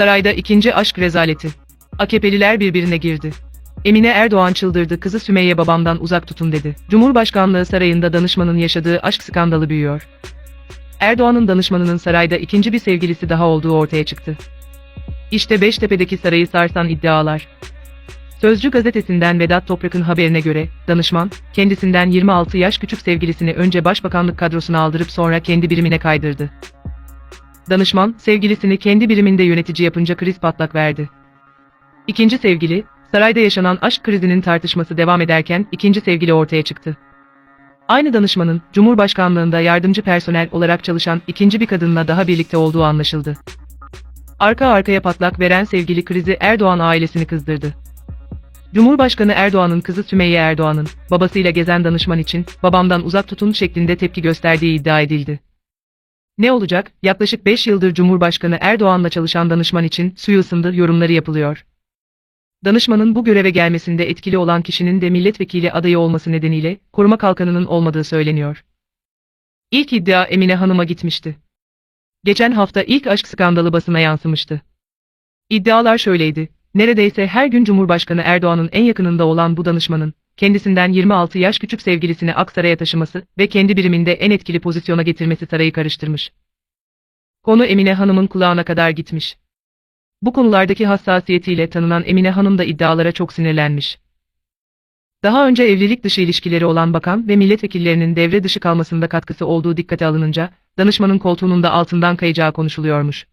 Sarayda ikinci aşk rezaleti. AKP'liler birbirine girdi. Emine Erdoğan çıldırdı kızı Sümeyye babamdan uzak tutun dedi. Cumhurbaşkanlığı sarayında danışmanın yaşadığı aşk skandalı büyüyor. Erdoğan'ın danışmanının sarayda ikinci bir sevgilisi daha olduğu ortaya çıktı. İşte Beştepe'deki sarayı sarsan iddialar. Sözcü gazetesinden Vedat Toprak'ın haberine göre, danışman, kendisinden 26 yaş küçük sevgilisini önce başbakanlık kadrosuna aldırıp sonra kendi birimine kaydırdı. Danışman, sevgilisini kendi biriminde yönetici yapınca kriz patlak verdi. İkinci sevgili, sarayda yaşanan aşk krizinin tartışması devam ederken ikinci sevgili ortaya çıktı. Aynı danışmanın, Cumhurbaşkanlığında yardımcı personel olarak çalışan ikinci bir kadınla daha birlikte olduğu anlaşıldı. Arka arkaya patlak veren sevgili krizi Erdoğan ailesini kızdırdı. Cumhurbaşkanı Erdoğan'ın kızı Sümeyye Erdoğan'ın, babasıyla gezen danışman için, babamdan uzak tutun şeklinde tepki gösterdiği iddia edildi. Ne olacak, yaklaşık 5 yıldır Cumhurbaşkanı Erdoğan'la çalışan danışman için suyu ısındı yorumları yapılıyor. Danışmanın bu göreve gelmesinde etkili olan kişinin de milletvekili adayı olması nedeniyle, koruma kalkanının olmadığı söyleniyor. İlk iddia Emine Hanım'a gitmişti. Geçen hafta ilk aşk skandalı basına yansımıştı. İddialar şöyleydi. Neredeyse her gün Cumhurbaşkanı Erdoğan'ın en yakınında olan bu danışmanın, kendisinden 26 yaş küçük sevgilisini Aksaray'a taşıması ve kendi biriminde en etkili pozisyona getirmesi sarayı karıştırmış. Konu Emine Hanım'ın kulağına kadar gitmiş. Bu konulardaki hassasiyetiyle tanınan Emine Hanım da iddialara çok sinirlenmiş. Daha önce evlilik dışı ilişkileri olan bakan ve milletvekillerinin devre dışı kalmasında katkısı olduğu dikkate alınınca, danışmanın koltuğunun da altından kayacağı konuşuluyormuş.